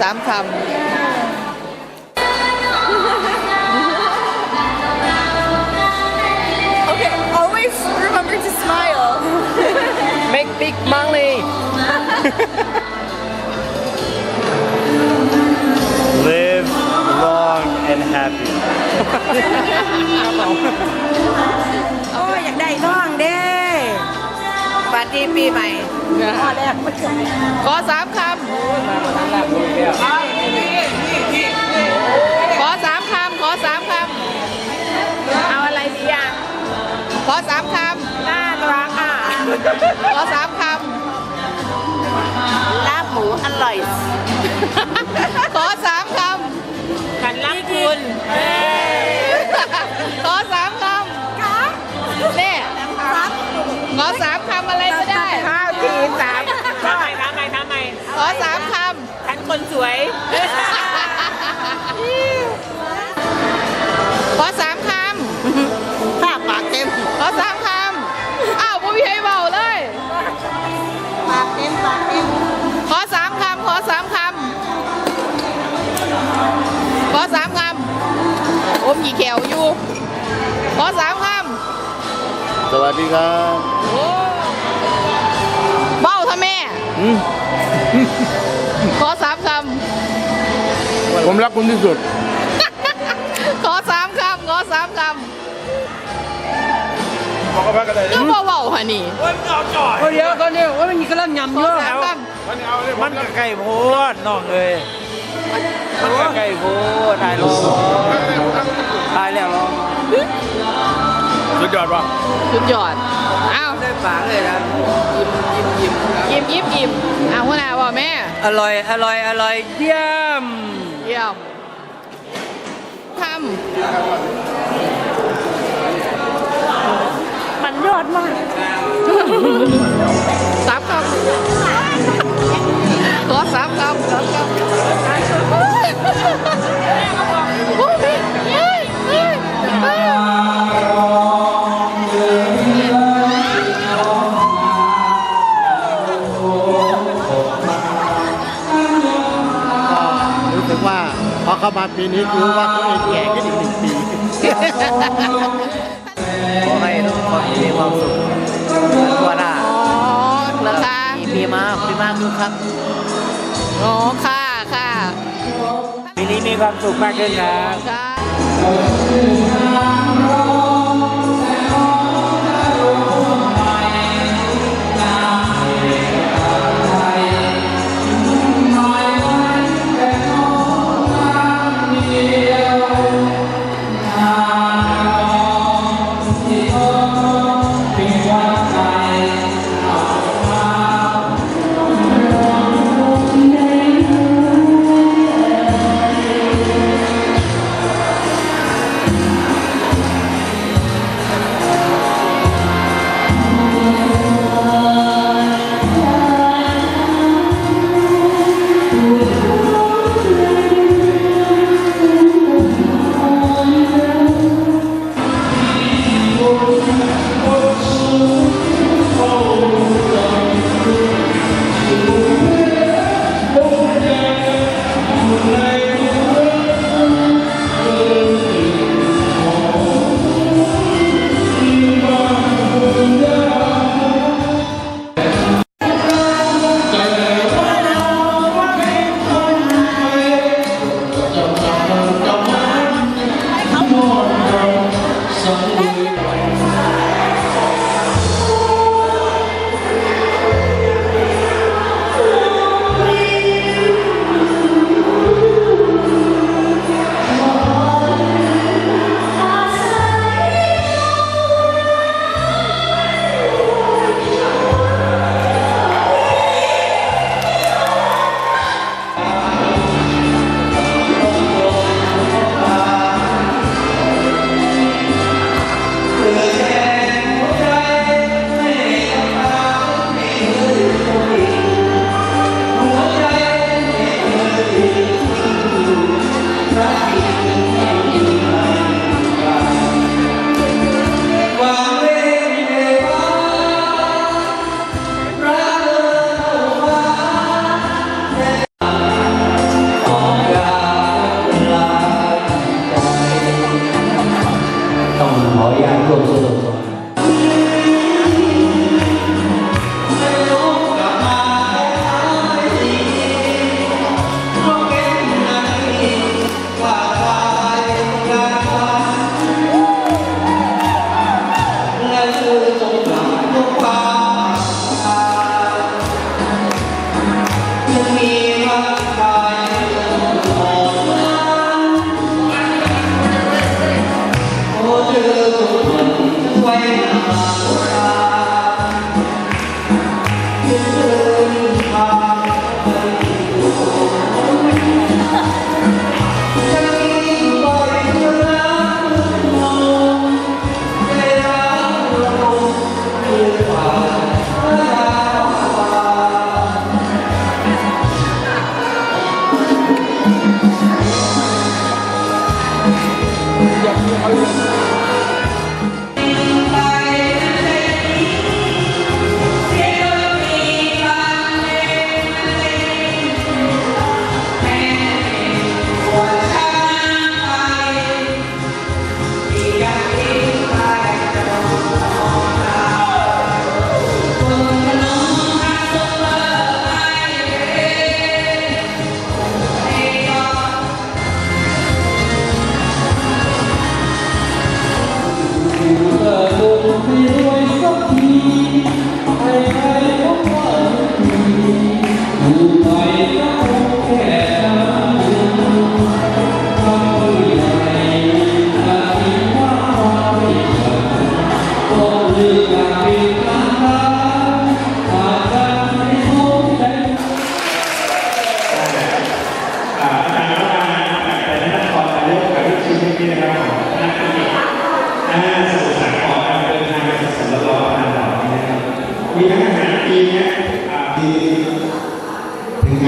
สามค Okay, always remember to smile. make ำบัตรดีปีใหม่ข้อแรกมันจะขอสามคำขอสามคำขอสามคำเอาอะไรดีอะขอสามคำน่ารักอะขอสามคลาบหมูอร่อยำอมกี่แขวอยู่ ขอสามคสวัสดีครับำโอ้เบ้าทำแม่ อืมขอสามคผมรักคุณที่สุดำ ขอสามคำ ขอสามคบอกกันกันเลยำก็เบาเบาๆฮะนี่โอ้เดี๋ยวเขาเนี่ยว่ามันมีกระลำยำขเยออะสามคมันก็ไก่โพดน้องเอ้ย มันก็ไก่โพดตายรอตายแล้วรอสุดยอดว่ะำสุดยอด อ้าวได้ปากเลยนะยิ้มยิ้มยิ้มยิ้มยิ้มยิ้มอ้าวหัวหน้าว่าแม่ อร่อยอร่อยอร่อยเยี่ยม เยี่ยมคมันยอดมากำสามคำขอสามคำสามคำโรู้สึกว่าพอเข้ามาปีนี้รู้ว่าตัวเองแก่ขึ้นอีกหนึ่งปี ขอให้ทุกคนมีความสุขทั่วหน้าอ๋อเหรอคะปีมาปีมาคือครับ อ๋อค่ะค่ะปีนี้ มีความสุขมากขึ้นครับ อ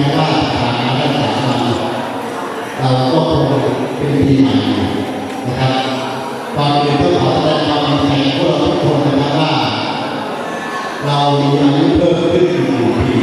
แม้ว่าสถานะรักษาธรรมเราก็คงเป็นปีใหม่นะครับความเป็นผู้ขอแสดงความเป็นใจพวกเราทุกคนนะครับว่า เรามีอายุเพิ่มขึ้นหนึ่งปี